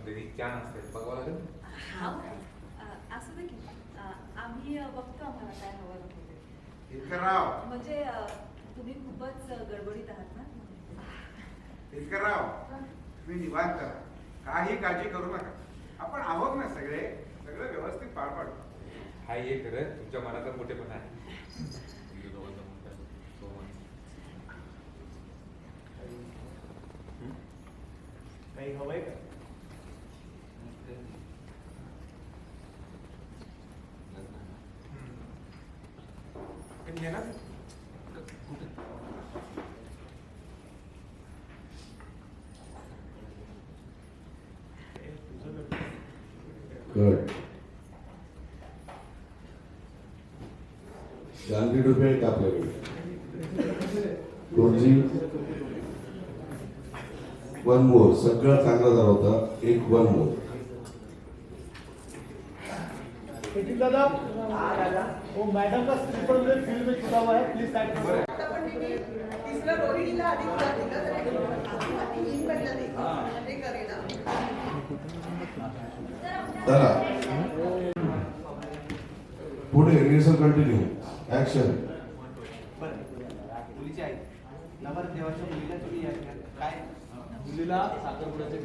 समजा ती छान असते बघावं लागेल हा अ, असं दे की अ, आम्ही अ, बघतो आम्हाला काय हवं लागतं इतकरराव म्हणजे अ, तुम्ही खूपच अ, गडबडीत आहात ना इतकरराव तुम्ही निवांत करा काही काळजी करू नका आपण आहोत ना सगळे सगळं व्यवस्थित पार पाडू हा ये खरं तुमच्या मनाचा मोठेपणा आहे कधी देणार गांधी रुपये आहेत आपल्याकडे वन मोर सगळं चांगला झाला होता. एक वन मोर नितीन दादा वो मैडम का स्लीपर मुझे फील्ड में छुटा हुआ है प्लीज साइड मी तिसरं रोहिणीला आधी तुला दिलं तर येईन पहिला ते. ते करेल हा. चला. पुढे रिहर्सल कंटिन्यू ऍक्शन मुलीची आई. नवरदेवाच्या मुलीला तुम्ही काय? मुलीला साखरपुड्याच्या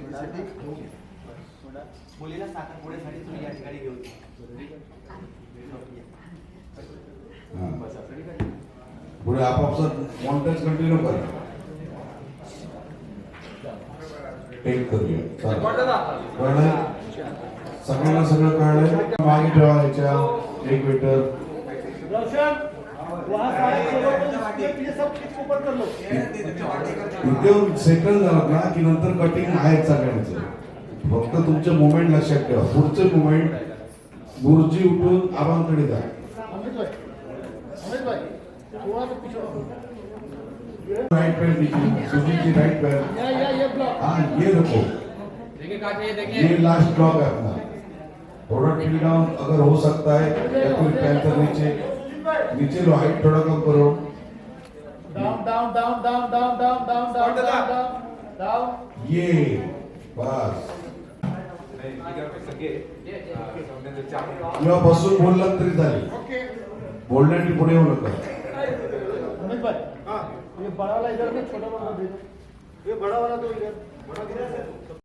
आमदार मुलीला साखरपुड्यासाठी तुम्ही या ठिकाणी घेऊन पुढे आपापसात कॉन्टॅक्ट कंटिन्यू करा. टेक करूया. सगळ्यांना सगळं कळलंय? मागे ठेवा याच्या. एक मीटर इथे सेटल झालं ना की नंतर कटिंग आहेत सगळ्यांचं. फक्त तुमचे मुवमेंट लक्षात ठेवा. पुढचे मुवमेंट गुरुजी उठून आबांकडे जा। राइट पैर दीजिए सुजीत जी राइट पैर या या ये ब्लॉक हाँ ये रखो ये लास्ट ब्लॉक है अपना थोड़ा टिल डाउन अगर हो सकता है या फिर पैंतर नीचे. नीचे लो हाइट थोड़ा कम करो. Down down down down down down down down down down down ये बस नाही, मी काय म्हणतो, संगीत अं, समजा छान किंवा बसून बोललात तरी चालेल बोलण्यासाठी पुढे येऊ नका. बड़ा वाला इधर छोटा वाला दे दो ये बड़ा वाला दो इधर